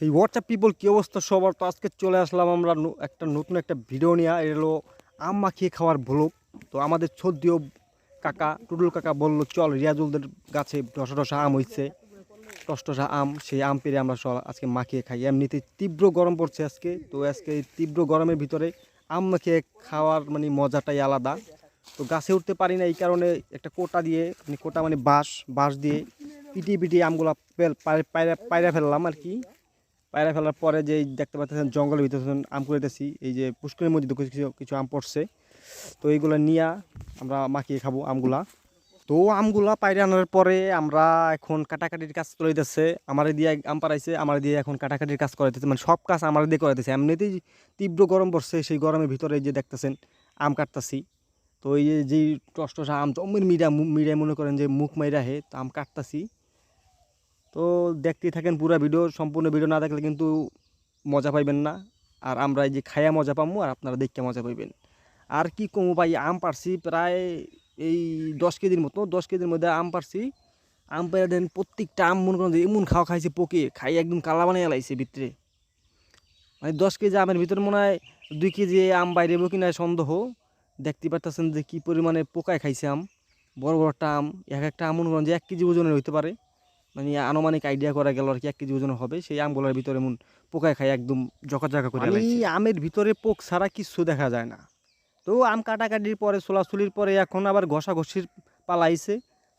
এই WhatsApp people কী অবস্থা সবার? তো আজকে চলে আসলাম আমরা একটা নতুন একটা ভিডিও নিয়ে। এটা হলো আম মাখিয়ে খাওয়ার ভুলুক তো আমাদের ছদ্দীয় কাকা, টুডুল কাকা বলল, চল রিয়াজুলদের গাছে টসা টসা আম হইছে। টসটসা আম, সেই আম পেরে আমরা সব আজকে মাখিয়ে খাই। এমনিতে তীব্র গরম পড়ছে আজকে। তো আজকে এই তীব্র গরমের ভিতরে আম মাখিয়ে খাওয়ার মানে মজাটাই আলাদা। তো গাছে উঠতে পারি না এই কারণে একটা কোটা দিয়ে মানে কোটা মানে বাঁশ বাঁশ দিয়ে পিটিয়ে পিটিয়ে আমগুলো পায়রা পায়রা ফেললাম আর কি। পায়রা ফেলার পরে যে দেখতে পাচ্ছেন জঙ্গলের ভিতরে আম করেতেছি এই যে পুষ্করের মধ্যে কিছু কিছু আম পড়ছে, তো এইগুলো নিয়ে আমরা মাখিয়ে খাব আমগুলা। তো আমগুলা পায়রা আনার পরে আমরা এখন কাটাকাটির কাজ করাইতেছে আমার দিয়ে আম পাড়াইছে, আমার দিয়ে এখন কাটাকাটির কাজ করাইতেছে মানে সব কাজ আমার দিয়ে করাইতেছে। এমনিতেই তীব্র গরম পড়ছে, সেই গরমের ভিতরে যে দেখতেছেন আম কাটতাছি। তো এই যে যেই টসটসা আম জমির মিডিয়া মিডিয়া মনে করেন যে মুখ মাইরা হে, তো আম কাটতাছি। তো দেখতেই থাকেন পুরো ভিডিও, সম্পূর্ণ ভিডিও না দেখলে কিন্তু মজা পাইবেন না। আর আমরা এই যে খায়া মজা পাবো আর আপনারা দেখতে মজা পাইবেন। আর কি কমু ভাই, আম পারছি প্রায় এই দশ কেজির মতো, দশ কেজির মধ্যে আম পারছি। আম পেয়ে দেন প্রত্যেকটা আম মনে করেন যে এমন খাওয়া খাইছে পোকে, খাই একদম কালা বানিয়ে লাইছে ভিতরে। মানে দশ কেজি আমের ভিতরে মনে হয় দুই কেজি আম বাইরে কিনা সন্দেহ। দেখতে পারতেছেন যে কী পরিমাণে পোকায় খাইছে আম। বড় বড় একটা আম, এক একটা আম মনে করেন যে এক কেজি ওজনের হইতে পারে। মানে আনুমানিক আইডিয়া করা গেল আর কি এক কেজি ওজন হবে। সেই আমগুলোর ভিতরে এমন পোকায় খায় একদম জকা জকা করে মানে আমের ভিতরে পোক ছাড়া কিছু দেখা যায় না। তো আম কাটাকাটির পরে ছোলাছুলির পরে এখন আবার ঘষা ঘষাঘষির পালাইছে।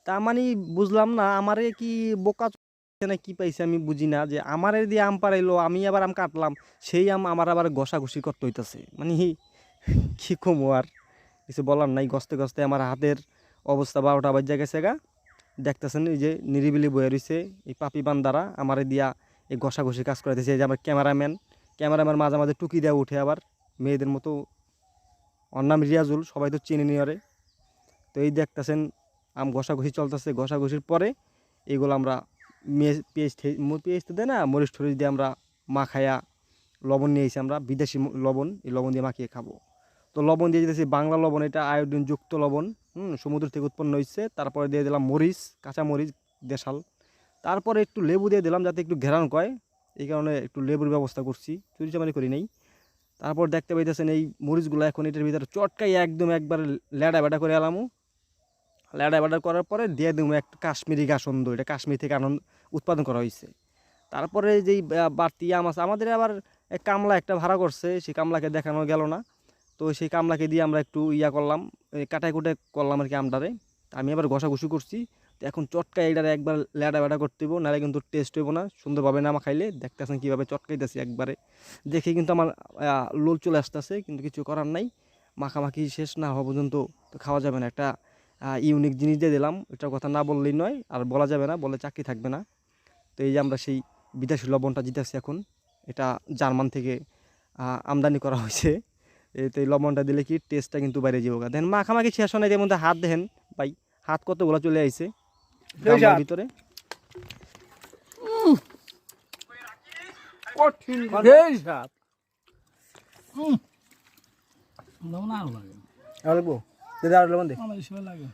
তা মানে বুঝলাম না আমারে কি বোকা না কি পাইছে আমি বুঝি না যে আমারে দিয়ে আম পারাইলো আমি আবার আম কাটলাম সেই আম আমার আবার ঘষাঘষি করতে হইতেছে। মানে কি কমো আর? কিছু বলার নাই গস্তে গস্তে আমার হাতের অবস্থা বারোটা বাজ্যা গেছে গা। দেখতেছেন, এই যে নিরিবিলি বয়ে রয়েছে এই পাপি বান্দারা আমারে দিয়া এই ঘষাঘষি কাজ করাইতেছে। এই যে আমার ক্যামেরাম্যান ক্যামেরাম্যান মাঝে মাঝে টুকি দেওয়া উঠে আবার মেয়েদের মতো। ওর নাম রিয়াজুল, সবাই তো চিনে নিয়ে তো এই দেখতেছেন, আম ঘষাঘষি চলতেছে। ঘষাঘষির পরে এইগুলো আমরা পেঁয়াজ পেঁয়াজ তো দেয় না, মরিচ টরিচ দিয়ে আমরা মাখায়া লবণ নিয়ে এসে আমরা বিদেশি লবণ, এই লবণ দিয়ে মাখিয়ে খাব। তো লবণ দিয়ে দিতেছি বাংলা লবণ, এটা আয়োডিন যুক্ত লবণ, হুম, সমুদ্র থেকে উৎপন্ন হয়েছে তারপরে দিয়ে দিলাম মরিচ কাঁচা মরিচ দেশাল। তারপরে একটু লেবু দিয়ে দিলাম যাতে একটু ঘেরান কয়, এই কারণে একটু লেবুর ব্যবস্থা করছি চুরি চামারি করি নাই। তারপর দেখতে পাইতেছেন এই মরিচগুলো এখন এটার ভিতরে চটকাই একদম একবার ল্যাডা ব্যাডা করে এলামু। ল্যাডা ব্যাডা করার পরে দিয়ে দেবো একটা কাশ্মীরি গাছন্দ এটা কাশ্মীর থেকে আনন্দ, উৎপাদন করা হয়েছে তারপরে যেই বাড়তি আম আছে, আমাদের আবার কামলা একটা ভাড়া করছে, সেই কামলাকে দেখানো গেল না। তো সেই কামলাকে দিয়ে আমরা একটু ইয়া করলাম কাটাই কুটে করলাম আর কি আমটারে। আমি আবার ঘষাঘষি করছি। তো এখন চটকা এইটারে একবার ল্যাডা ব্যাডা করতে হইব, নাহলে কিন্তু টেস্ট হইব না, সুন্দরভাবে না খাইলে। দেখতেছেন কীভাবে চটকাইতেছি একবারে। দেখে কিন্তু আমার লোল চলে আসতেছে, কিন্তু কিছু করার নাই। মাখামাখি শেষ না হওয়া পর্যন্ত তো খাওয়া যাবে না। একটা ইউনিক জিনিস দিয়ে দিলাম। এটার কথা না বললেই নয়, আর বলা যাবে না, বলে চাকরি থাকবে না। তো এই যে আমরা সেই বিদেশি লবণটা জিতেছি এখন, এটা জার্মান থেকে আমদানি করা হয়েছে। এই তো লবণটা দিলে কি টেস্টটা কিন্তু বাইরে যাব দেখেন মাখামাখি শেষ হয় এর মধ্যে হাত দেখেন। ভাই হাত কতগুলো চলে আইসে ভিতরে। লাগে